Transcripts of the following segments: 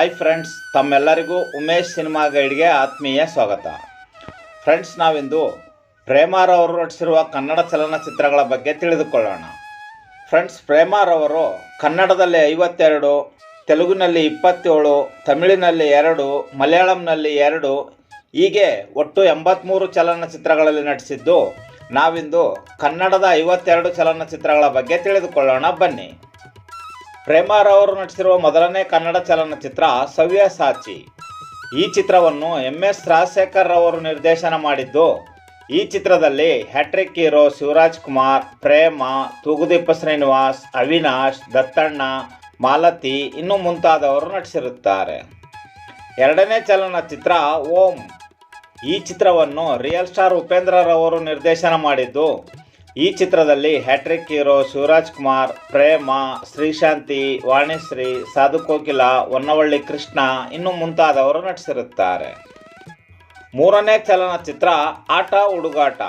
Hi friends ತಮ್ಮೆಲ್ಲರಿಗೂ Umesh cinema ಗೈಡ್ಗೆ ಆತ್ಮೀಯ ಸ್ವಾಗತ. ಫ್ರೆಂಡ್ಸ್ ನಾವಿಂದು ಪ್ರೇಮಾರವರು ನಟಿಸಿರುವ ಕನ್ನಡ ಚಲನಚಿತ್ರಗಳ ಬಗ್ಗೆ ತಿಳಿದುಕೊಳ್ಳೋಣ. ಫ್ರೆಂಡ್ಸ್ ಪ್ರೇಮಾರವರು ಕನ್ನಡದಲ್ಲಿ ಐವತ್ತೆರಡು, ತೆಲುಗಿನಲ್ಲಿ ಇಪ್ಪತ್ತೇಳು, ತಮಿಳಿನಲ್ಲಿ ಎರಡು, ಮಲಯಾಳಂನಲ್ಲಿ ಎರಡು, ಹೀಗೆ ಒಟ್ಟು ಎಂಬತ್ತ್ಮೂರು ಚಲನಚಿತ್ರಗಳಲ್ಲಿ ನಟಿಸಿದ್ದು, ನಾವಿಂದು ಕನ್ನಡದ ಐವತ್ತೆರಡು ಚಲನಚಿತ್ರಗಳ ಬಗ್ಗೆ ತಿಳಿದುಕೊಳ್ಳೋಣ. ಬನ್ನಿ. ಪ್ರೇಮಾರವರು ನಟಿಸಿರುವ ಮೊದಲನೇ ಕನ್ನಡ ಚಲನಚಿತ್ರ ಸವ್ಯಸಾಚಿ ಈ ಚಿತ್ರವನ್ನು ಎಂ ಎಸ್ ರಾಜಶೇಖರ್ ಅವರು ನಿರ್ದೇಶನ ಮಾಡಿದ್ದು, ಈ ಚಿತ್ರದಲ್ಲಿ ಹ್ಯಾಟ್ರಿಕ್ ಹೀರೋ ಶಿವರಾಜ್ ಕುಮಾರ್, ಪ್ರೇಮ, ತೂಗುದೀಪ ಶ್ರೀನಿವಾಸ್, ಅವಿನಾಶ್, ದತ್ತಣ್ಣ, ಮಾಲತಿ ಇನ್ನು ಮುಂತಾದವರು ನಟಿಸಿರುತ್ತಾರೆ. ಎರಡನೇ ಚಲನಚಿತ್ರ ಓಂ. ಈ ಚಿತ್ರವನ್ನು ರಿಯಲ್ ಸ್ಟಾರ್ ಉಪೇಂದ್ರರವರು ನಿರ್ದೇಶನ ಮಾಡಿದ್ದು ಈ ಚಿತ್ರದಲ್ಲಿ ಹ್ಯಾಟ್ರಿಕ್ ಹೀರೋ ಶಿವರಾಜ್ ಕುಮಾರ್, ಪ್ರೇಮ, ಶ್ರೀಶಾಂತಿ, ವಾಣಿಶ್ರೀ, ಸಾಧು ಕೋಕಿಲ, ಹೊನ್ನವಳ್ಳಿ ಕೃಷ್ಣ ಇನ್ನು ಮುಂತಾದವರು ನಟಿಸಿರುತ್ತಾರೆ. ಮೂರನೇ ಚಲನಚಿತ್ರ ಆಟ ಹುಡುಗಾಟ.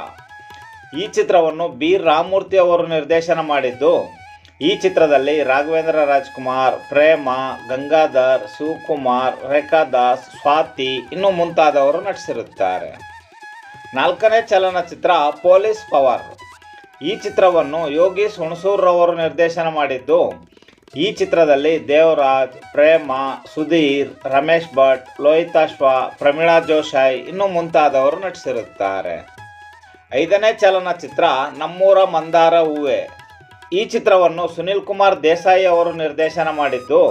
ಈ ಚಿತ್ರವನ್ನು ಬಿ. ರಾಮಮೂರ್ತಿ ಅವರು ನಿರ್ದೇಶನ ಮಾಡಿದ್ದು. ಈ ಚಿತ್ರದಲ್ಲಿ ರಾಘವೇಂದ್ರ ರಾಜ್ಕುಮಾರ್, ಪ್ರೇಮ, ಗಂಗಾಧರ್, ಶಿವಕುಮಾರ್ ರೇಖಾದಾಸ್ ಸ್ವಾತಿ ಇನ್ನು ಮುಂತಾದವರು ನಟಿಸಿರುತ್ತಾರೆ. ನಾಲ್ಕನೇ ಚಲನಚಿತ್ರ ಪೊಲೀಸ್ ಪವರ್. ಈ ಚಿತ್ರವನ್ನು ಯೋಗೀಶ್ ಹುಣಸೂರ್ರವರು ನಿರ್ದೇಶನ ಮಾಡಿದ್ದು, ಈ ಚಿತ್ರದಲ್ಲಿ ದೇವರಾಜ್, ಪ್ರೇಮ, ಸುಧೀರ್, ರಮೇಶ್ ಭಟ್ ಲೋಹಿತಾಶ್ವ ಪ್ರಮೀಳಾ ಜೋಶಾಯ್ ಇನ್ನು ಮುಂತಾದವರು ನಟಿಸಿರುತ್ತಾರೆ. ಐದನೇ ಚಲನಚಿತ್ರ ನಮ್ಮೂರ ಮಂದಾರ ಹೂವೆ. ಈ ಚಿತ್ರವನ್ನು ಸುನಿಲ್ ಕುಮಾರ್ ದೇಸಾಯಿ ಅವರು ನಿರ್ದೇಶನ ಮಾಡಿದ್ದು,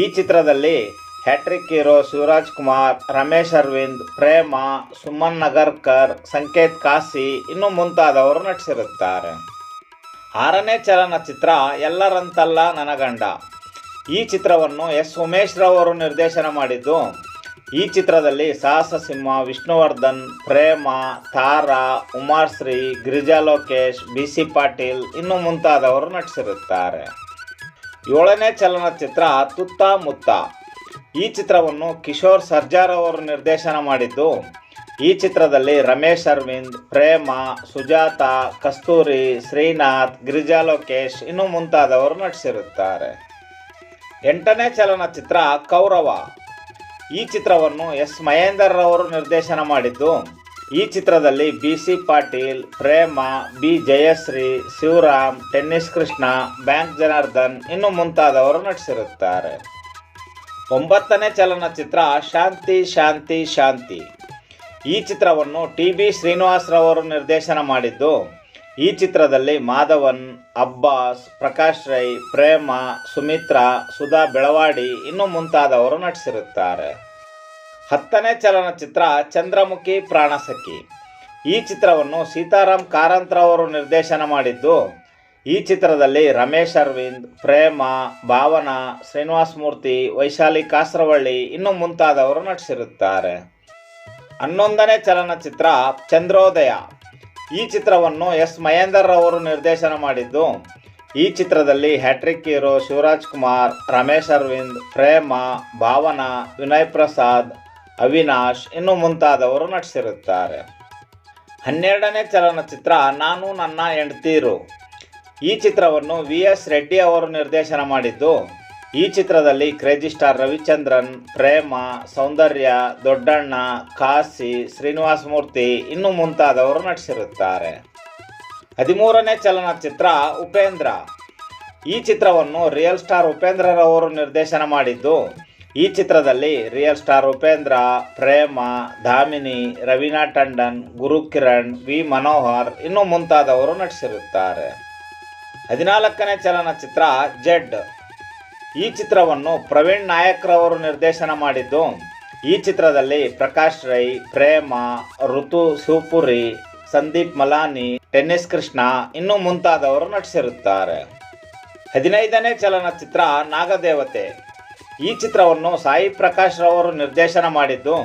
ಈ ಚಿತ್ರದಲ್ಲಿ ಹ್ಯಾಟ್ರಿಕ್ ಹೀರೋ ಶಿವರಾಜ್ ಕುಮಾರ್, ರಮೇಶ್ ಅರವಿಂದ್, ಪ್ರೇಮ, ಸುಮನ್ ನಗರ್ಕರ್, ಸಂಕೇತ್ ಕಾಸಿ ಇನ್ನು ಮುಂತಾದವರು ನಟಿಸಿರುತ್ತಾರೆ. ಆರನೇ ಚಲನಚಿತ್ರ ಎಲ್ಲರಂತಲ್ಲ ನನಗಂಡ. ಈ ಚಿತ್ರವನ್ನು ಎಸ್. ಉಮೇಶ್ ರವರು ನಿರ್ದೇಶನ ಮಾಡಿದ್ದು. ಈ ಚಿತ್ರದಲ್ಲಿ ಸಾಹಸ ಸಿಂಹ ವಿಷ್ಣುವರ್ಧನ್, ಪ್ರೇಮ, ತಾರಾ, ಉಮಾಶ್ರೀ, ಗಿರಿಜಾ ಲೋಕೇಶ್, ಬಿ ಸಿ ಪಾಟೀಲ್ ಇನ್ನು ಮುಂತಾದವರು ನಟಿಸಿರುತ್ತಾರೆ. ಏಳನೇ ಚಲನಚಿತ್ರ ತುತ್ತ ಮುತ್ತ ಈ ಚಿತ್ರವನ್ನು ಕಿಶೋರ್ ಸರ್ಜಾರ್ ಅವರು ನಿರ್ದೇಶನ ಮಾಡಿದ್ದು. ಈ ಚಿತ್ರದಲ್ಲಿ ರಮೇಶ್ ಅರವಿಂದ್, ಪ್ರೇಮ, ಸುಜಾತ, ಕಸ್ತೂರಿ, ಶ್ರೀನಾಥ್, ಗಿರಿಜಾ ಲೋಕೇಶ್ ಇನ್ನೂ ಮುಂತಾದವರು ನಟಿಸಿರುತ್ತಾರೆ. ಎಂಟನೇ ಚಲನಚಿತ್ರ ಕೌರವ. ಈ ಚಿತ್ರವನ್ನು ಎಸ್ ಮಹೇಂದರ್ ಅವರು ನಿರ್ದೇಶನ ಮಾಡಿದ್ದು. ಈ ಚಿತ್ರದಲ್ಲಿ B C Patil, Prema, B Jayashree, Shivaram, tennis Krishna, bank Janardhan ಇನ್ನು ಮುಂತಾದವರು ನಟಿಸಿರುತ್ತಾರೆ. ಒಂಬತ್ತನೇ ಚಲನಚಿತ್ರ ಶಾಂತಿ ಶಾಂತಿ ಶಾಂತಿ. ಈ ಚಿತ್ರವನ್ನು ಟಿ ಬಿ ಶ್ರೀನಿವಾಸರವರು ನಿರ್ದೇಶನ ಮಾಡಿದ್ದು. ಈ ಚಿತ್ರದಲ್ಲಿ ಮಾಧವನ್, ಅಬ್ಬಾಸ್, ಪ್ರಕಾಶ್ ರೈ, ಪ್ರೇಮ, ಸುಮಿತ್ರಾ, ಸುಧಾ ಬೆಳವಾಡಿ ಇನ್ನು ಮುಂತಾದವರು ನಟಿಸಿರುತ್ತಾರೆ. ಹತ್ತನೇ ಚಲನಚಿತ್ರ ಚಂದ್ರಮುಖಿ, ಪ್ರಾಣಸಖಿ. ಈ ಚಿತ್ರವನ್ನು ಸೀತಾರಾಮ್ ಕಾರಂತ್ರವರು ನಿರ್ದೇಶನ ಮಾಡಿದ್ದು. ಈ ಚಿತ್ರದಲ್ಲಿ ರಮೇಶ್ ಅರವಿಂದ್, ಪ್ರೇಮ, ಭಾವನಾ, ಶ್ರೀನಿವಾಸ ಮೂರ್ತಿ, ವೈಶಾಲಿ ಕಾಸರವಳ್ಳಿ ಇನ್ನು ಮುಂತಾದವರು ನಟಿಸಿರುತ್ತಾರೆ. ಹನ್ನೊಂದನೇ ಚಲನಚಿತ್ರ ಚಂದ್ರೋದಯ. ಈ ಚಿತ್ರವನ್ನು ಎಸ್. ಮಹೇಂದರ್ ಅವರು ನಿರ್ದೇಶನ ಮಾಡಿದ್ದು. ಈ ಚಿತ್ರದಲ್ಲಿ ಹ್ಯಾಟ್ರಿಕ್ ಹೀರೋ ಶಿವರಾಜ್ ಕುಮಾರ್, ರಮೇಶ್ ಅರವಿಂದ್, ಪ್ರೇಮ, ಭಾವನಾ, ವಿನಯ್ ಪ್ರಸಾದ್, ಅವಿನಾಶ್ ಇನ್ನು ಮುಂತಾದವರು ನಟಿಸಿರುತ್ತಾರೆ. ಹನ್ನೆರಡನೇ ಚಲನಚಿತ್ರ ನಾನು ನನ್ನ ಹೆಂಡ್ತೀರು. ಈ ಚಿತ್ರವನ್ನು ವಿ ಎಸ್ ರೆಡ್ಡಿ ಅವರು ನಿರ್ದೇಶನ ಮಾಡಿದ್ದು. ಈ ಚಿತ್ರದಲ್ಲಿ ಕ್ರೇಜಿ ಸ್ಟಾರ್ ರವಿಚಂದ್ರನ್, ಪ್ರೇಮ, ಸೌಂದರ್ಯ, ದೊಡ್ಡಣ್ಣ ಕಾಸಿ ಶ್ರೀನಿವಾಸ ಮೂರ್ತಿ ಇನ್ನು ಮುಂತಾದವರು ನಟಿಸಿರುತ್ತಾರೆ. ಹದಿಮೂರನೇ ಚಲನಚಿತ್ರ ಉಪೇಂದ್ರ. ಈ ಚಿತ್ರವನ್ನು ರಿಯಲ್ ಸ್ಟಾರ್ ಉಪೇಂದ್ರರವರು ನಿರ್ದೇಶನ ಮಾಡಿದ್ದು. ಈ ಚಿತ್ರದಲ್ಲಿ real star Upendra, Prema, Damini, Raveena Tandon, Gurukiran, V. Manohar ಇನ್ನು ಮುಂತಾದವರು ನಟಿಸಿರುತ್ತಾರೆ. ಹದಿನಾಲ್ಕನೇ ಚಲನಚಿತ್ರ ಜೆಡ್. ಈ ಚಿತ್ರವನ್ನು ಪ್ರವೀಣ್ ನಾಯಕ್ರವರು ನಿರ್ದೇಶನ ಮಾಡಿದ್ದು, ಈ ಚಿತ್ರದಲ್ಲಿ ಪ್ರಕಾಶ್ ರೈ, ಪ್ರೇಮ, ಋತು ಸೂಪುರಿ, ಸಂದೀಪ್ ಮಲಾನಿ, ಟೆನ್ನಿಸ್ ಕೃಷ್ಣ ಇನ್ನೂ ಮುಂತಾದವರು ನಟಿಸಿರುತ್ತಾರೆ. ಹದಿನೈದನೇ ಚಲನಚಿತ್ರ ನಾಗದೇವತೆ. ಈ ಚಿತ್ರವನ್ನು ಸಾಯಿ ಪ್ರಕಾಶ್ ರವರು ನಿರ್ದೇಶನ ಮಾಡಿದ್ದು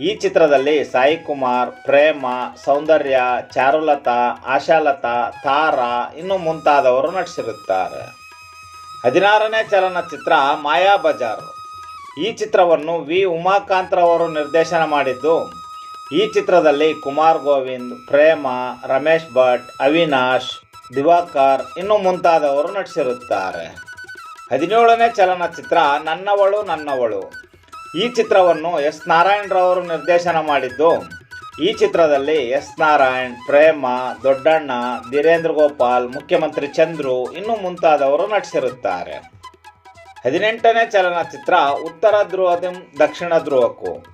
ಈ ಚಿತ್ರದಲ್ಲಿ ಸಾಯಿ ಕುಮಾರ್, ಪ್ರೇಮ, ಸೌಂದರ್ಯ, ಚಾರುಲತಾ, ಆಶಾಲತಾ, ತಾರಾ ಇನ್ನು ಮುಂತಾದವರು ನಟಿಸಿರುತ್ತಾರೆ. ಹದಿನಾರನೇ ಚಲನಚಿತ್ರ ಮಾಯಾ ಬಜಾರ್. ಈ ಚಿತ್ರವನ್ನು ವಿ. ಉಮಾಕಾಂತ್ರವರು ನಿರ್ದೇಶನ ಮಾಡಿದ್ದು. ಈ ಚಿತ್ರದಲ್ಲಿ ಕುಮಾರ್ ಗೋವಿಂದ್, ಪ್ರೇಮ, ರಮೇಶ್ ಭಟ್, ಅವಿನಾಶ್, ದಿವಾಕರ್ ಇನ್ನು ಮುಂತಾದವರು ನಟಿಸಿರುತ್ತಾರೆ. ಹದಿನೇಳನೇ ಚಲನಚಿತ್ರ ನನ್ನವಳು ನನ್ನವಳು. ಈ ಚಿತ್ರವನ್ನು ಎಸ್ ನಾರಾಯಣರವರು ನಿರ್ದೇಶನ ಮಾಡಿದ್ದು. ಈ ಚಿತ್ರದಲ್ಲಿ ಎಸ್ ನಾರಾಯಣ್, ಪ್ರೇಮ, ದೊಡ್ಡಣ್ಣ ಧೀರೇಂದ್ರ ಗೋಪಾಲ್, ಮುಖ್ಯಮಂತ್ರಿ ಚಂದ್ರು ಇನ್ನೂ ಮುಂತಾದವರು ನಟಿಸಿರುತ್ತಾರೆ. ಹದಿನೆಂಟನೇ ಚಲನಚಿತ್ರ ಉತ್ತರ ಧ್ರುವದ ದಕ್ಷಿಣ ಧ್ರುವಕ್ಕೂ.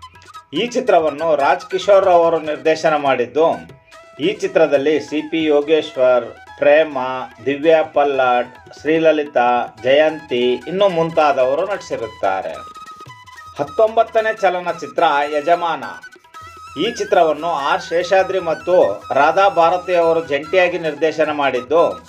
ಈ ಚಿತ್ರವನ್ನು ರಾಜ್ ಕಿಶೋರ್ ಅವರು ನಿರ್ದೇಶನ ಮಾಡಿದ್ದು. ಈ ಚಿತ್ರದಲ್ಲಿ ಸಿ ಪಿ ಯೋಗೇಶ್ವರ್, ಪ್ರೇಮ, ದಿವ್ಯಾ ಪಲ್ಲಾಟ್ ಶ್ರೀಲಲಿತಾ, ಜಯಂತಿ ಇನ್ನೂ ಮುಂತಾದವರು ನಟಿಸಿರುತ್ತಾರೆ. ಹತ್ತೊಂಬತ್ತನೇ ಚಲನಚಿತ್ರ ಯಜಮಾನ. ಈ ಚಿತ್ರವನ್ನು ಆರ್. ಶೇಷಾದ್ರಿ ಮತ್ತು ರಾಧಾ ಭಾರತಿ ಅವರು ಜಂಟಿಯಾಗಿ ನಿರ್ದೇಶನ ಮಾಡಿದ್ದು.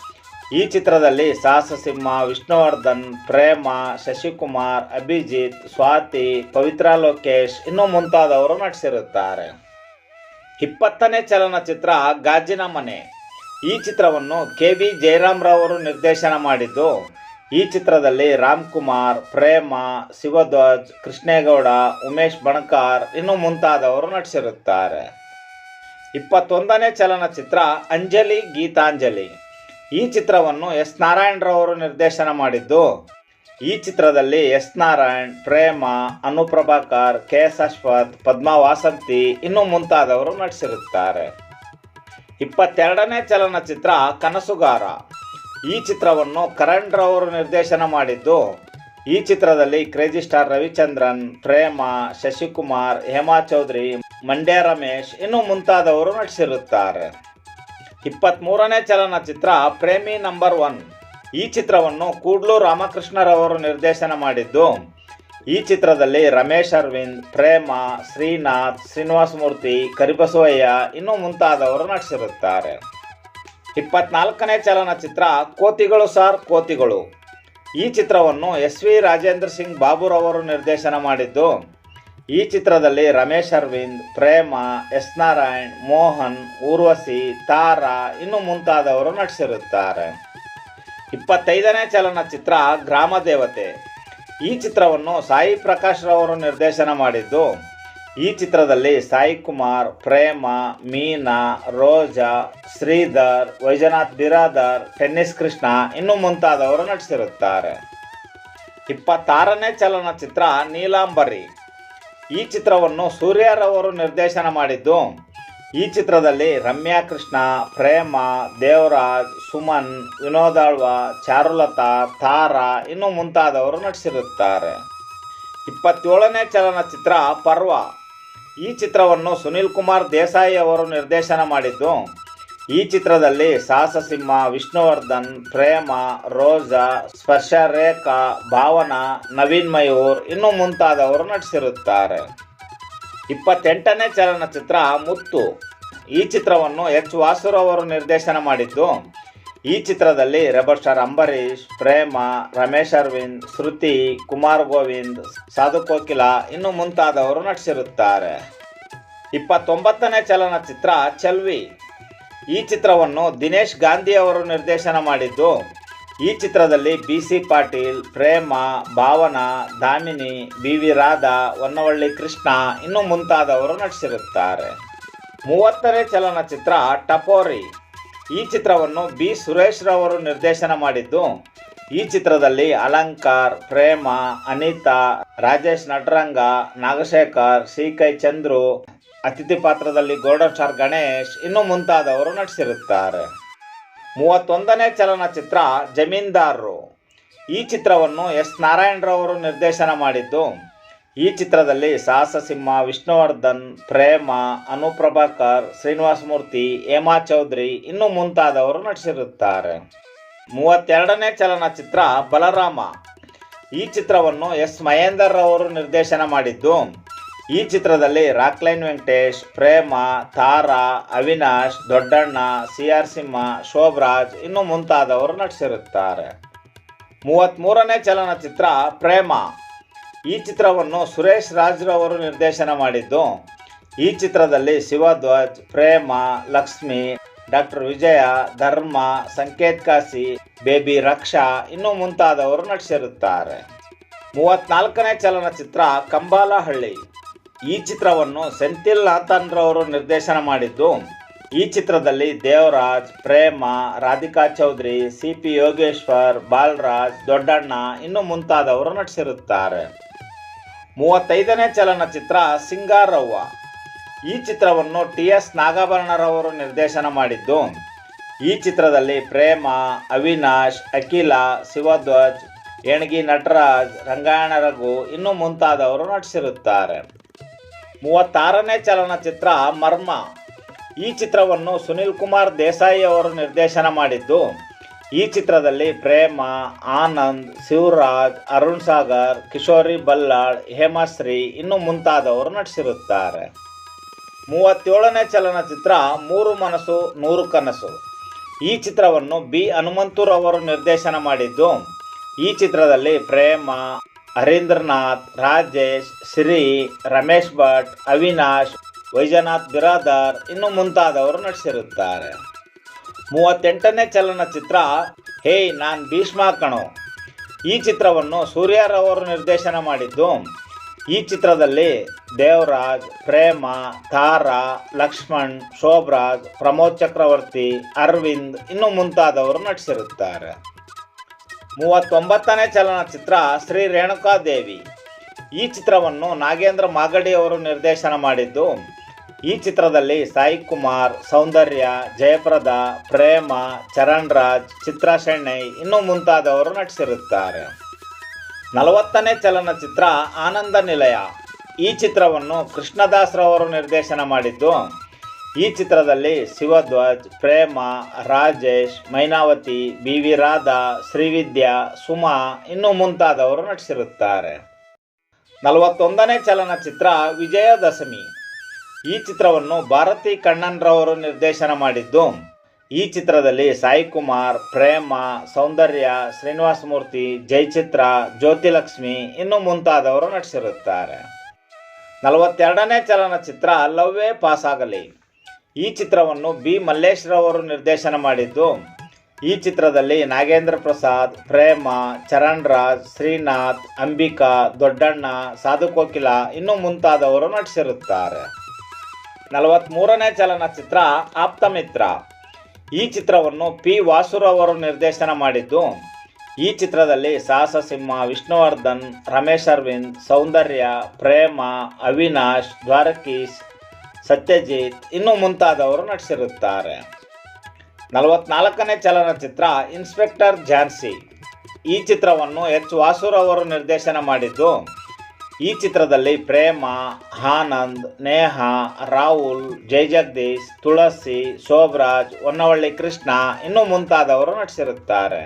ಈ ಚಿತ್ರದಲ್ಲಿ ಸಾಹಸಸಿಂಹ ವಿಷ್ಣುವರ್ಧನ್, ಪ್ರೇಮ, ಶಶಿಕುಮಾರ್, ಅಭಿಜಿತ್, ಸ್ವಾತಿ, ಪವಿತ್ರಾ ಲೋಕೇಶ್ ಇನ್ನೂ ಮುಂತಾದವರು ನಟಿಸಿರುತ್ತಾರೆ. ಇಪ್ಪತ್ತನೇ ಚಲನಚಿತ್ರ ಗಾಜಿನ ಮನೆ. ಈ ಚಿತ್ರವನ್ನು ಕೆ ಬಿ ಜಯರಾಮ್ರವರು ನಿರ್ದೇಶನ ಮಾಡಿದ್ದು. ಈ ಚಿತ್ರದಲ್ಲಿ ರಾಮ್ ಕುಮಾರ್ ಪ್ರೇಮ, ಶಿವಧ್ವಜ್, ಕೃಷ್ಣೇಗೌಡ, ಉಮೇಶ್ ಬಣಕಾರ್ ಇನ್ನು ಮುಂತಾದವರು ನಟಿಸಿರುತ್ತಾರೆ. ಇಪ್ಪತ್ತೊಂದನೇ ಚಲನಚಿತ್ರ ಅಂಜಲಿ ಗೀತಾಂಜಲಿ. ಈ ಚಿತ್ರವನ್ನು ಎಸ್. ನಾರಾಯಣರವರು ನಿರ್ದೇಶನ ಮಾಡಿದ್ದು. ಈ ಚಿತ್ರದಲ್ಲಿ S. Narayan, Prema, Anuprabhakar K S Ashwath, Padma Vasanthi ಇನ್ನು ಮುಂತಾದವರು ನಟಿಸಿರುತ್ತಾರೆ. ಇಪ್ಪತ್ತೆರಡನೇ ಚಲನಚಿತ್ರ ಕನಸುಗಾರ. ಈ ಚಿತ್ರವನ್ನು ಕರಣ್ ರವರು ನಿರ್ದೇಶನ ಮಾಡಿದ್ದು. ಈ ಚಿತ್ರದಲ್ಲಿ ಕ್ರೇಜಿ ಸ್ಟಾರ್ ರವಿಚಂದ್ರನ್, ಪ್ರೇಮ, ಶಶಿಕುಮಾರ್, ಹೇಮಾ ಚೌಧರಿ, ಮಂಡ್ಯ ರಮೇಶ್ ಇನ್ನು ಮುಂತಾದವರು ನಟಿಸಿರುತ್ತಾರೆ. ಇಪ್ಪತ್ತ್ಮೂರನೇ ಚಲನಚಿತ್ರ ಪ್ರೇಮಿ ನಂಬರ್ ಒನ್. ಈ ಚಿತ್ರವನ್ನು ಕೂಡ್ಲು ರಾಮಕೃಷ್ಣರವರು ನಿರ್ದೇಶನ ಮಾಡಿದ್ದು. ಈ ಚಿತ್ರದಲ್ಲಿ ರಮೇಶ್ ಅರವಿಂದ್, ಪ್ರೇಮ, ಶ್ರೀನಾಥ್, ಶ್ರೀನಿವಾಸ ಮೂರ್ತಿ, ಕರಿಬಸವಯ್ಯ ಇನ್ನೂ ಮುಂತಾದವರು ನಟಿಸಿರುತ್ತಾರೆ. ಇಪ್ಪತ್ನಾಲ್ಕನೇ ಚಲನಚಿತ್ರ ಕೋತಿಗಳು ಸಾರ್ ಕೋತಿಗಳು. ಈ ಚಿತ್ರವನ್ನು ಎಸ್ ವಿ ರಾಜೇಂದ್ರ ಸಿಂಗ್ ಬಾಬುರವರು ನಿರ್ದೇಶನ ಮಾಡಿದ್ದು. ಈ ಚಿತ್ರದಲ್ಲಿ ರಮೇಶ್ ಅರವಿಂದ್, ಪ್ರೇಮ, ಎಸ್ ನಾರಾಯಣ್, ಮೋಹನ್ ಊರ್ವಶಿ ತಾರಾ ಇನ್ನು ಮುಂತಾದವರು ನಟಿಸಿರುತ್ತಾರೆ. ಇಪ್ಪತ್ತೈದನೇ ಚಲನಚಿತ್ರ ಗ್ರಾಮ ದೇವತೆ. ಈ ಚಿತ್ರವನ್ನು ಸಾಯಿ ಪ್ರಕಾಶ್ ರವರು ನಿರ್ದೇಶನ ಮಾಡಿದ್ದು. ಈ ಚಿತ್ರದಲ್ಲಿ ಸಾಯಿ ಕುಮಾರ್, ಪ್ರೇಮ, ಮೀನಾ, ರೋಜಾ, ಶ್ರೀಧರ್, ವೈಜನಾಥ್ ಬಿರಾದರ್, ಟೆನ್ನಿಸ್ ಕೃಷ್ಣ ಇನ್ನು ಮುಂತಾದವರು ನಟಿಸಿರುತ್ತಾರೆ. ಇಪ್ಪತ್ತಾರನೇ ಚಲನಚಿತ್ರ ನೀಲಾಂಬರಿ. ಈ ಚಿತ್ರವನ್ನು ಸೂರ್ಯರವರು ನಿರ್ದೇಶನ ಮಾಡಿದ್ದು. ಈ ಚಿತ್ರದಲ್ಲಿ ರಮ್ಯಾ ಕೃಷ್ಣ, ಪ್ರೇಮ, ದೇವರಾಜ್, ಸುಮನ್ ವಿನೋದಾಳ್ವ ಚಾರುಲತಾ, ತಾರಾ ಇನ್ನು ಮುಂತಾದವರು ನಟಿಸಿರುತ್ತಾರೆ. ಇಪ್ಪತ್ತೇಳನೇ ಚಲನಚಿತ್ರ ಪರ್ವ. ಈ ಚಿತ್ರವನ್ನು ಸುನಿಲ್ ಕುಮಾರ್ ದೇಸಾಯಿ ಅವರು ನಿರ್ದೇಶನ ಮಾಡಿದ್ದು. ಈ ಚಿತ್ರದಲ್ಲಿ ಸಾಹಸಸಿಂಹ ವಿಷ್ಣುವರ್ಧನ್, ಪ್ರೇಮ, ರೋಜಾ, ಸ್ಪರ್ಶ ರೇಖಾ, ಭಾವನಾ, ನವೀನ್ ಮಯೂರ್ ಇನ್ನು ಮುಂತಾದವರು ನಟಿಸಿರುತ್ತಾರೆ. ಇಪ್ಪತ್ತೆಂಟನೇ ಚಲನಚಿತ್ರ ಮುತ್ತು. ಈ ಚಿತ್ರವನ್ನು ಎಚ್ ವಾಸುರವರು ನಿರ್ದೇಶನ ಮಾಡಿದ್ದು. ಈ ಚಿತ್ರದಲ್ಲಿ ರೆಬರ್ ಸ್ಟಾರ್ ಅಂಬರೀಶ್ ಪ್ರೇಮ, ರಮೇಶ್ ಅರವಿಂದ್, ಶ್ರುತಿ, ಕುಮಾರ್ ಗೋವಿಂದ್, ಸಾಧು ಕೋಕಿಲ ಇನ್ನು ಮುಂತಾದವರು ನಟಿಸಿರುತ್ತಾರೆ. ಇಪ್ಪತ್ತೊಂಬತ್ತನೇ ಚಲನಚಿತ್ರ ಚಲ್ವಿ. ಈ ಚಿತ್ರವನ್ನು ದಿನೇಶ್ ಗಾಂಧಿ ಅವರು ನಿರ್ದೇಶನ ಮಾಡಿದ್ದು. ಈ ಚಿತ್ರದಲ್ಲಿ B C Patil, Prema, Bhavana, Damini, B V Radha, Honnavalli Krishna ಇನ್ನು ಮುಂತಾದವರು ನಟಿಸಿರುತ್ತಾರೆ. ಮೂವತ್ತನೇ ಚಲನಚಿತ್ರ ಟಪೋರಿ. ಈ ಚಿತ್ರವನ್ನು ಬಿ. ಸುರೇಶ್ ರವರು ನಿರ್ದೇಶನ ಮಾಡಿದ್ದು. ಈ ಚಿತ್ರದಲ್ಲಿ ಅಲಂಕಾರ್, ಪ್ರೇಮ, ಅನಿತಾ, ರಾಜೇಶ್ ನಟರಂಗ, ನಾಗಶೇಖರ್ ಸಿ ಕೈ ಚಂದ್ರು, ಅತಿಥಿ ಪಾತ್ರದಲ್ಲಿ ಗೋಲ್ಡನ್ ಸ್ಟಾರ್ ಗಣೇಶ್ ಇನ್ನು ಮುಂತಾದವರು ನಟಿಸಿರುತ್ತಾರೆ. ಮೂವತ್ತೊಂದನೇ ಚಲನಚಿತ್ರ ಜಮೀನ್ದಾರರು. ಈ ಚಿತ್ರವನ್ನು ಎಸ್. ನಾರಾಯಣರವರು ನಿರ್ದೇಶನ ಮಾಡಿದ್ದು. ಈ ಚಿತ್ರದಲ್ಲಿ ಸಾಹಸಸಿಂಹ ವಿಷ್ಣುವರ್ಧನ್, ಪ್ರೇಮ, ಅನುಪ್ರಭಾಕರ್ ಶ್ರೀನಿವಾಸ ಮೂರ್ತಿ ಹೇಮಾ ಚೌಧರಿ ಇನ್ನು ಮುಂತಾದವರು ನಟಿಸಿರುತ್ತಾರೆ. ಮೂವತ್ತೆರಡನೇ ಚಲನಚಿತ್ರ ಬಲರಾಮ. ಈ ಚಿತ್ರವನ್ನು ಎಸ್. ಮಹೇಂದರ್ ಅವರು ನಿರ್ದೇಶನ ಮಾಡಿದ್ದು. ಈ ಚಿತ್ರದಲ್ಲಿ ರಾಕ್ಲೈನ್ ವೆಂಕಟೇಶ್, ಪ್ರೇಮ, ತಾರಾ, ಅವಿನಾಶ್, ದೊಡ್ಡಣ್ಣ ಸಿ ಆರ್ ಸಿಂಹ ಶೋಭರಾಜ್ ಇನ್ನು ಮುಂತಾದವರು ನಟಿಸಿರುತ್ತಾರೆ. ಮೂವತ್ತ್ಮೂರನೇ ಚಲನಚಿತ್ರ ಪ್ರೇಮ. ಈ ಚಿತ್ರವನ್ನು ಸುರೇಶ್ ರಾಜ್ರವರು ನಿರ್ದೇಶನ ಮಾಡಿದ್ದು. ಈ ಚಿತ್ರದಲ್ಲಿ ಶಿವಧ್ವಜ್, ಪ್ರೇಮ, ಲಕ್ಷ್ಮಿ, ಡಾಕ್ಟರ್ ವಿಜಯ, ಧರ್ಮ, ಸಂಕೇತ್ ಕಾಸಿ ಬೇಬಿ ರಕ್ಷಾ ಇನ್ನು ಮುಂತಾದವರು ನಟಿಸಿರುತ್ತಾರೆ. ಮೂವತ್ನಾಲ್ಕನೇ ಚಲನಚಿತ್ರ ಕಂಬಾಲಹಳ್ಳಿ. ಈ ಚಿತ್ರವನ್ನು ಸೆಂಥಿಲ್ ನಾಥನ್ರವರು ನಿರ್ದೇಶನ ಮಾಡಿದ್ದು. ಈ ಚಿತ್ರದಲ್ಲಿ ದೇವರಾಜ್, ಪ್ರೇಮ, ರಾಧಿಕಾ ಚೌಧರಿ, ಸಿ ಪಿ ಯೋಗೇಶ್ವರ್, ಬಾಲರಾಜ್, ದೊಡ್ಡಣ್ಣ ಇನ್ನು ಮುಂತಾದವರು ನಟಿಸಿರುತ್ತಾರೆ. ಮೂವತ್ತೈದನೇ ಚಲನಚಿತ್ರ ಸಿಂಗಾರವ್ವ. ಈ ಚಿತ್ರವನ್ನು ಟಿ ಎಸ್ ನಾಗಾಭರಣರವರು ನಿರ್ದೇಶನ ಮಾಡಿದ್ದು. ಈ ಚಿತ್ರದಲ್ಲಿ ಪ್ರೇಮ, ಅವಿನಾಶ್, ಅಖಿಲ, ಶಿವಧ್ವಜ್, ಏಣಗಿ ನಟರಾಜ್, ರಂಗಾಯಣ ರಘು ಇನ್ನೂ ಮುಂತಾದವರು ನಟಿಸಿರುತ್ತಾರೆ. ಮೂವತ್ತಾರನೇ ಚಲನಚಿತ್ರ ಮರ್ಮ. ಈ ಚಿತ್ರವನ್ನು ಸುನಿಲ್ ಕುಮಾರ್ ದೇಸಾಯಿ ಅವರು ನಿರ್ದೇಶನ ಮಾಡಿದ್ದು. ಈ ಚಿತ್ರದಲ್ಲಿ ಪ್ರೇಮ, ಆನಂದ್, ಶಿವರಾಜ್, ಅರುಣ್ ಸಾಗರ್, ಕಿಶೋರಿ ಬಲ್ಲಾಳ್ ಹೇಮಶ್ರೀ ಇನ್ನು ಮುಂತಾದವರು ನಟಿಸಿರುತ್ತಾರೆ. ಮೂವತ್ತೇಳನೇ ಚಲನಚಿತ್ರ ಮೂರು ಮನಸ್ಸು, ನೂರು ಕನಸು. ಈ ಚಿತ್ರವನ್ನು ಬಿ ಹನುಮಂತೂರ್ ಅವರು ನಿರ್ದೇಶನ ಮಾಡಿದ್ದು. ಈ ಚಿತ್ರದಲ್ಲಿ ಪ್ರೇಮ, ಹರೀಂದ್ರನಾಥ್, ರಾಜೇಶ್, ಶ್ರೀ, ರಮೇಶ್ ಭಟ್, ಅವಿನಾಶ್, ವೈಜನಾಥ್ ಬಿರಾದಾರ್ ಇನ್ನು ಮುಂತಾದವರು ನಟಿಸಿರುತ್ತಾರೆ. ಮೂವತ್ತೆಂಟನೇ ಚಲನಚಿತ್ರ ಹೇ, ನಾನು ಭೀಷ್ಮ ಕಣೋ. ಈ ಚಿತ್ರವನ್ನು ಸೂರ್ಯರವರು ನಿರ್ದೇಶನ ಮಾಡಿದ್ದು. ಈ ಚಿತ್ರದಲ್ಲಿ ದೇವರಾಜ್, ಪ್ರೇಮ, ತಾರಾ, ಲಕ್ಷ್ಮಣ್, ಶೋಭರಾಜ್, ಪ್ರಮೋದ್ ಚಕ್ರವರ್ತಿ, ಅರವಿಂದ್ ಇನ್ನು ಮುಂತಾದವರು ನಟಿಸಿರುತ್ತಾರೆ. ಮೂವತ್ತೊಂಬತ್ತನೇ ಚಲನಚಿತ್ರ ಶ್ರೀ ರೇಣುಕಾದೇವಿ. ಈ ಚಿತ್ರವನ್ನು ನಾಗೇಂದ್ರ ಮಾಗಡಿ ಅವರು ನಿರ್ದೇಶನ ಮಾಡಿದ್ದು. ಈ ಚಿತ್ರದಲ್ಲಿ ಸಾಯಿ ಕುಮಾರ್, ಸೌಂದರ್ಯ, ಜಯಪ್ರದ, ಪ್ರೇಮ ಚರಣ್ ರಾಜ್ ಚಿತ್ರ ಶೆಣ್ಣೈ ಇನ್ನೂ ಮುಂತಾದವರು ನಟಿಸಿರುತ್ತಾರೆ. ನಲವತ್ತನೇ ಚಲನಚಿತ್ರ ಆನಂದ ನಿಲಯ. ಈ ಚಿತ್ರವನ್ನು ಕೃಷ್ಣದಾಸ್ರವರು ನಿರ್ದೇಶನ ಮಾಡಿದ್ದು. ಈ ಚಿತ್ರದಲ್ಲಿ ಶಿವಧ್ವಜ್, ಪ್ರೇಮ, ರಾಜೇಶ್, ಮೈನಾವತಿ ಬಿ ವಿ ರಾಧಾ, ಶ್ರೀವಿದ್ಯಾ, ಸುಮಾ ಇನ್ನೂ ಮುಂತಾದವರು ನಟಿಸಿರುತ್ತಾರೆ. ನಲವತ್ತೊಂದನೇ ಚಲನಚಿತ್ರ ವಿಜಯದಶಮಿ. ಈ ಚಿತ್ರವನ್ನು ಭಾರತಿ ಕಣ್ಣನ್ರವರು ನಿರ್ದೇಶನ ಮಾಡಿದ್ದು. ಈ ಚಿತ್ರದಲ್ಲಿ ಸಾಯಿ ಕುಮಾರ್ ಪ್ರೇಮ, ಸೌಂದರ್ಯ, ಶ್ರೀನಿವಾಸ ಮೂರ್ತಿ, ಜಯಚಿತ್ರ, ಜ್ಯೋತಿಲಕ್ಷ್ಮಿ ಇನ್ನು ಮುಂತಾದವರು ನಟಿಸಿರುತ್ತಾರೆ. ನಲವತ್ತೆರಡನೇ ಚಲನಚಿತ್ರ ಲವ್ವೇ ಪಾಸಾಗಲಿ. ಈ ಚಿತ್ರವನ್ನು ಬಿ. ಮಲ್ಲೇಶ್ರವರು ನಿರ್ದೇಶನ ಮಾಡಿದ್ದು. ಈ ಚಿತ್ರದಲ್ಲಿ ನಾಗೇಂದ್ರ ಪ್ರಸಾದ್, ಪ್ರೇಮ, ಚರಣ್ ರಾಜ್, ಶ್ರೀನಾಥ್, ಅಂಬಿಕಾ, ದೊಡ್ಡಣ್ಣ, ಸಾಧು ಕೋಕಿಲ ಇನ್ನು ಮುಂತಾದವರು ನಟಿಸಿರುತ್ತಾರೆ. ನಲವತ್ತ್ಮೂರನೇ ಚಲನಚಿತ್ರ ಆಪ್ತಮಿತ್ರ ಈ ಚಿತ್ರವನ್ನು ಪಿ. ವಾಸುರವರು ನಿರ್ದೇಶನ ಮಾಡಿದ್ದು. ಈ ಚಿತ್ರದಲ್ಲಿ ಸಾಹಸ ಸಿಂಹ ವಿಷ್ಣುವರ್ಧನ್, ರಮೇಶ್ ಅರವಿಂದ್, ಸೌಂದರ್ಯ, ಪ್ರೇಮ, ಅವಿನಾಶ್, ದ್ವಾರಕೀಶ್, ಸತ್ಯಜಿತ್ ಇನ್ನೂ ಮುಂತಾದವರು ನಟಿಸಿರುತ್ತಾರೆ. ನಲವತ್ನಾಲ್ಕನೇ ಚಲನಚಿತ್ರ ಇನ್ಸ್ಪೆಕ್ಟರ್ ಝಾನ್ಸಿ. ಈ ಚಿತ್ರವನ್ನು ಎಚ್. ವಾಸುರವರು ನಿರ್ದೇಶನ ಮಾಡಿದ್ದು. ಈ ಚಿತ್ರದಲ್ಲಿ ಪ್ರೇಮ, ಆನಂದ್, ನೇಹ, ರಾಹುಲ್ ಜಯಜಗದೀಶ್ ತುಳಸಿ ಶೋಭರಾಜ್ ಹೊನ್ನವಳ್ಳಿ ಕೃಷ್ಣ ಇನ್ನೂ ಮುಂತಾದವರು ನಟಿಸಿರುತ್ತಾರೆ.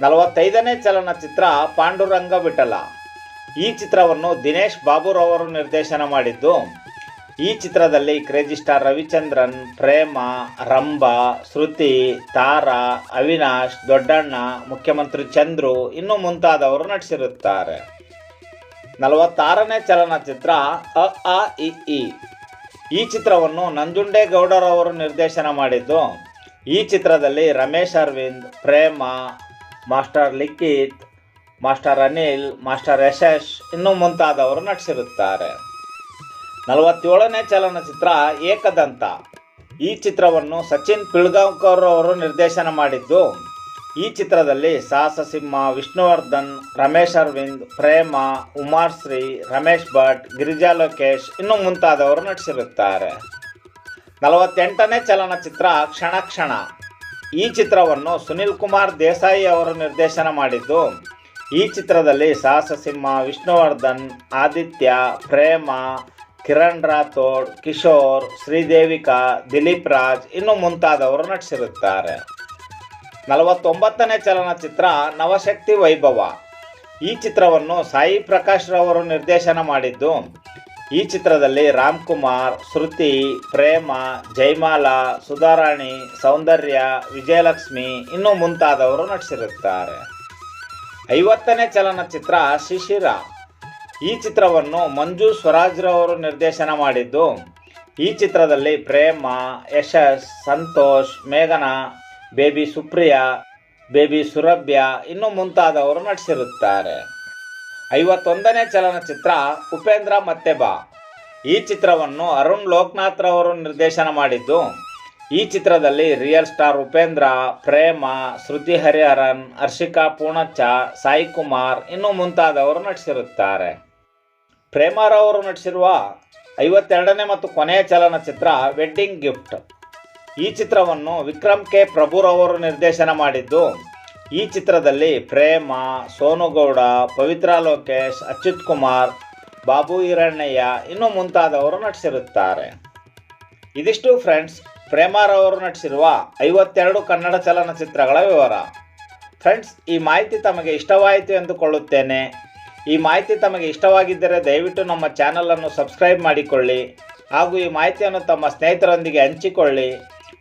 ನಲವತ್ತೈದನೇ ಚಲನಚಿತ್ರ ಪಾಂಡುರಂಗ ವಿಠಲ. ಈ ಚಿತ್ರವನ್ನು ದಿನೇಶ್ ಬಾಬುರವರು ನಿರ್ದೇಶನ ಮಾಡಿದ್ದು, ಈ ಚಿತ್ರದಲ್ಲಿ ಕ್ರೇಜಿ ಸ್ಟಾರ್ ರವಿಚಂದ್ರನ್, ಪ್ರೇಮ, ರಂಭಾ, ಶ್ರುತಿ, ತಾರಾ, ಅವಿನಾಶ್, ದೊಡ್ಡಣ್ಣ, ಮುಖ್ಯಮಂತ್ರಿ ಚಂದ್ರು ಇನ್ನೂ ಮುಂತಾದವರು ನಟಿಸಿರುತ್ತಾರೆ. ನಲವತ್ತಾರನೇ ಚಲನಚಿತ್ರ ಅ ಆ ಇ ಈ ಈ ಚಿತ್ರವನ್ನು ನಂಜುಂಡೇಗೌಡರವರು ನಿರ್ದೇಶನ ಮಾಡಿದ್ದು. ಈ ಚಿತ್ರದಲ್ಲಿ Ramesh Aravind, Prema, master Likhith, master Anil, master Yashas ಇನ್ನು ಮುಂತಾದವರು ನಟಿಸಿರುತ್ತಾರೆ. ನಲವತ್ತೇಳನೇ ಚಲನಚಿತ್ರ ಏಕದಂತ. ಈ ಚಿತ್ರವನ್ನು ಸಚಿನ್ ಪಿಳ್ಗಾಂವ್ಕರ್ ಅವರು ನಿರ್ದೇಶನ ಮಾಡಿದ್ದು. ಈ ಚಿತ್ರದಲ್ಲಿ ಸಾಹಸ ಸಿಂಹ ವಿಷ್ಣುವರ್ಧನ್, ರಮೇಶ್ ಅರವಿಂದ್, ಪ್ರೇಮ ಶ್ರೀ ರಮೇಶ್ ಭಟ್, ಗಿರಿಜಾ ಲೋಕೇಶ್ ಇನ್ನು ಮುಂತಾದವರು ನಟಿಸಿರುತ್ತಾರೆ. ನಲವತ್ತೆಂಟನೇ ಚಲನಚಿತ್ರ ಕ್ಷಣ ಕ್ಷಣ. ಈ ಚಿತ್ರವನ್ನು ಸುನಿಲ್ ಕುಮಾರ್ ದೇಸಾಯಿ ಅವರು ನಿರ್ದೇಶನ ಮಾಡಿದ್ದು, ಈ ಚಿತ್ರದಲ್ಲಿ ಸಾಹಸ ಸಿಂಹ ವಿಷ್ಣುವರ್ಧನ್, ಆದಿತ್ಯ, ಪ್ರೇಮ, ಕಿರಣ್ ರಾಥೋಡ್, ಕಿಶೋರ್, ಶ್ರೀದೇವಿಕಾ, ದಿಲೀಪ್ ರಾಜ್ ಇನ್ನು ಮುಂತಾದವರು ನಟಿಸಿರುತ್ತಾರೆ. ನಲವತ್ತೊಂಬತ್ತನೇ ಚಲನಚಿತ್ರ ನವಶಕ್ತಿ ವೈಭವ. ಈ ಚಿತ್ರವನ್ನು ಸಾಯಿ ಪ್ರಕಾಶ್ ರವರು ನಿರ್ದೇಶನ ಮಾಡಿದ್ದು, ಈ ಚಿತ್ರದಲ್ಲಿ ರಾಮ್ ಕುಮಾರ್, ಶ್ರುತಿ, ಪ್ರೇಮ ಜೈಮಾಲಾ ಸುಧಾರಾಣಿ, ಸೌಂದರ್ಯ, ವಿಜಯಲಕ್ಷ್ಮಿ ಇನ್ನು ಮುಂತಾದವರು ನಟಿಸಿರುತ್ತಾರೆ. ಐವತ್ತನೇ ಚಲನಚಿತ್ರ ಶಿಶಿರ. ಈ ಚಿತ್ರವನ್ನು ಮಂಜು ಸ್ವರಾಜ್ರವರು ನಿರ್ದೇಶನ ಮಾಡಿದ್ದು, ಈ ಚಿತ್ರದಲ್ಲಿ ಪ್ರೇಮ, ಯಶಸ್, ಸಂತೋಷ್, ಮೇಘನ ಬೇಬಿ ಸುಪ್ರಿಯಾ, ಬೇಬಿ ಸುರಭ್ಯ ಇನ್ನು ಮುಂತಾದವರು ನಟಿಸಿರುತ್ತಾರೆ. ಐವತ್ತೊಂದನೇ ಚಲನಚಿತ್ರ ಉಪೇಂದ್ರ ಮತ್ತೆ ಬಾ. ಈ ಚಿತ್ರವನ್ನು ಅರುಣ್ ಲೋಕನಾಥ್ ರವರು ನಿರ್ದೇಶನ ಮಾಡಿದ್ದು. ಈ ಚಿತ್ರದಲ್ಲಿ ರಿಯಲ್ ಸ್ಟಾರ್ ಉಪೇಂದ್ರ, ಪ್ರೇಮ, ಶ್ರುತಿ ಹರಿಹರನ್, ಹರ್ಷಿಕಾ ಪೂಣಚ್ಚ, ಸಾಯಿ ಕುಮಾರ್ ಇನ್ನು ಮುಂತಾದವರು ನಟಿಸಿರುತ್ತಾರೆ. ಪ್ರೇಮಾರವರು ನಟಿಸಿರುವ ಐವತ್ತೆರಡನೇ ಮತ್ತು ಕೊನೆಯ ಚಲನಚಿತ್ರ ವೆಡ್ಡಿಂಗ್ ಗಿಫ್ಟ್. ಈ ಚಿತ್ರವನ್ನು ವಿಕ್ರಮ್ ಕೆ. ಪ್ರಭುರವರು ನಿರ್ದೇಶನ ಮಾಡಿದ್ದು. ಈ ಚಿತ್ರದಲ್ಲಿ ಪ್ರೇಮ, ಸೋನುಗೌಡ, ಪವಿತ್ರ ಲೋಕೇಶ್, ಅಚ್ಯುತ್ ಕುಮಾರ್, ಬಾಬು ಹಿರಣ್ಣಯ್ಯ ಇನ್ನೂ ಮುಂತಾದವರು ನಟಿಸಿರುತ್ತಾರೆ. ಇದಿಷ್ಟು ಫ್ರೆಂಡ್ಸ್, ಪ್ರೇಮಾರವರು ನಟಿಸಿರುವ ಐವತ್ತೆರಡು ಕನ್ನಡ ಚಲನಚಿತ್ರಗಳ ವಿವರ. ಫ್ರೆಂಡ್ಸ್, ಈ ಮಾಹಿತಿ ತಮಗೆ ಇಷ್ಟವಾಯಿತು ಎಂದುಕೊಳ್ಳುತ್ತೇನೆ. ಈ ಮಾಹಿತಿ ತಮಗೆ ಇಷ್ಟವಾಗಿದ್ದರೆ ದಯವಿಟ್ಟು ನಮ್ಮ ಚಾನಲನ್ನು ಸಬ್ಸ್ಕ್ರೈಬ್ ಮಾಡಿಕೊಳ್ಳಿ ಹಾಗೂ ಈ ಮಾಹಿತಿಯನ್ನು ತಮ್ಮ ಸ್ನೇಹಿತರೊಂದಿಗೆ ಹಂಚಿಕೊಳ್ಳಿ.